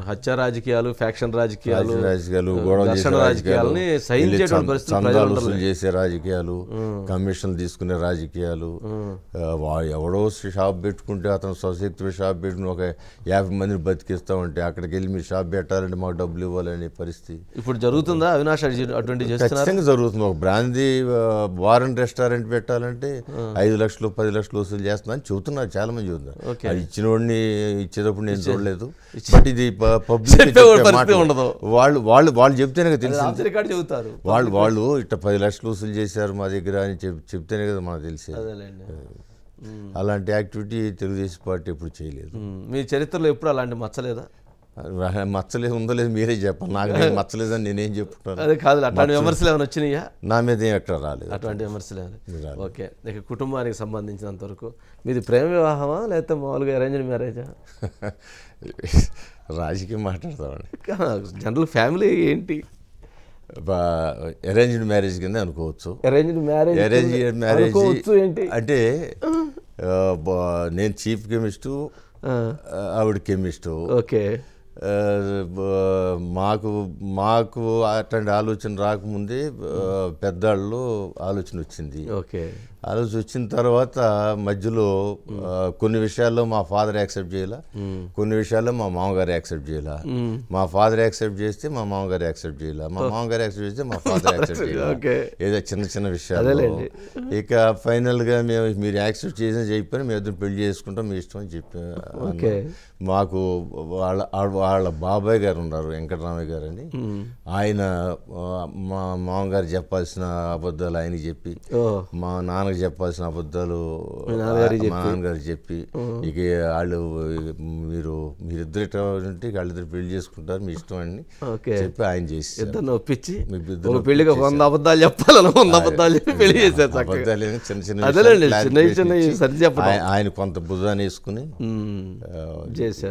హత్య రాజకీయాలు ఫ్యాక్షన్ రాజకీయాలు రాజకీయ రాజకీయాలు ఘర్షణ రాజకీయాలు రాజకీయాలని సహించేటువంటి. చేసే రాజకీయాలు కమిషన్లు తీసుకునే రాజకీయాలు. ఎవడో షాప్ పెట్టుకుంటే అతను స్వశక్తి షాప్ పెట్టుకుని ఒక యాభై మందిని బతికిస్తా ఉంటే అక్కడికి వెళ్ళి మీరు షాప్ పెట్టాలంటే మాకు డబ్బులు ఇవ్వాలనే పరిస్థితి. ఇప్పుడు జరుగుతుందా? అవినాష్ అటు- అటువంటి ఖచ్చితంగా జరుగుతుంది. ఒక బ్రాందీ వారన్ రెస్టారెంట్ పెట్టాలంటే ఐదు లక్షలు పది లక్షలు వసూలు చేస్తుందని చెబుతున్నారు చాలా మంది చెబుతున్నారు. అది ఇచ్చిన వాడిని ఇచ్చేటప్పుడు నేను చూడలేదు. బట్ ఇది పబ్లిక్ ఉండదు. వాళ్ళు వాళ్ళు వాళ్ళు చెప్తేనే ది రికార్డ్ చెబుతారు. వాళ్ళు వాళ్ళు ఇట్ట పది లక్షలు వసూలు చేశారు మా దగ్గర అని చెప్ చెప్తేనే కదా మనకు తెలిసేది. అదేలేండి. అలాంటి యాక్టివిటీ తెలుగుదేశం పార్టీ ఎప్పుడు చేయలేదు. మీ చరిత్రలో ఎప్పుడు అలాంటి మచ్చలేదా? మచ్చలేదు ఉందో లేదు మీరే చెప్పండి. నాకు నేను మచ్చలేదని నేనేం చెప్తున్నాను అదే కాదు అట్లాంటి విమర్శలు ఏమైనా వచ్చినాయా? నా మీద ఏం ఎక్కడ రాలేదు. అటువంటి విమర్శలు ఏమైనా. ఓకే ఇక కుటుంబానికి సంబంధించినంత వరకు. మీది ప్రేమ వివాహమా లేకపోతే మామూలుగా అరేంజ్డ్ మ్యారేజా రాజకీయం మాట్లాడతామండి. జనరల్ ఫ్యామిలీ ఏంటి? అరేంజ్డ్ మ్యారేజ్ కింద అనుకోవచ్చు. అరేంజ్డ్ మ్యారేజ్ అరేంజ్డ్ మ్యారేజ్ ఏంటి? అంటే నేను చీఫ్ కెమిస్టు ఆవిడ కెమిస్టు ఓకే. మాకు మాకు అట్లాంటి ఆలోచన రాకముందే పెద్దాళ్ళు ఆలోచన వచ్చింది. ఓకే. ఆలోచన వచ్చిన తర్వాత మధ్యలో కొన్ని విషయాల్లో మా ఫాదర్ యాక్సెప్ట్ చేయాల కొన్ని విషయాల్లో మా మామగారు యాక్సెప్ట్ చేయాల. మా ఫాదర్ యాక్సెప్ట్ చేస్తే మా మామగారు యాక్సెప్ట్ చేయాల. మా మామగారు యాక్సెప్ట్ చేస్తే మా ఫాదర్ యాక్సెప్ట్ చేయాల. ఓకే. ఏదో చిన్న చిన్న విషయాలు. ఇక ఫైనల్గా మేము మీరు యాక్సెప్ట్ చేసిన చెప్పని మేము ఇద్దరు పెళ్ళి చేసుకుంటాం మీ ఇష్టం అని చెప్పి ఓకే. మాకు వాళ్ళ వాళ్ళ బాబాయ్ గారు ఉన్నారు వెంకటరామయ్య గారు అని ఆయన మా మామగారు చెప్పాల్సిన అబద్ధాలు ఆయనకి చెప్పి మా నాన్నకి చెప్పాల్సిన అబద్ధాలు మా నాన్నగారు చెప్పి. ఇక వాళ్ళు మీరు మీరిద్దరు ఇట్లా ఉంటే వాళ్ళిద్దరు పెళ్ళి చేసుకుంటారు మీ ఇష్టం అని చెప్పి ఆయన చేసి ఇద్దరిని ఒప్పించి పెళ్ళికి వంద అబద్ధాలు చెప్పాలని వంద అబద్ధాలు చెప్పి పెళ్ళి చేశారు అబద్ధాలు చిన్న చిన్న చిన్న చిన్న సరి ఆయన- ఆయన కొంత భుజాన్ని వేసుకుని చేశారు.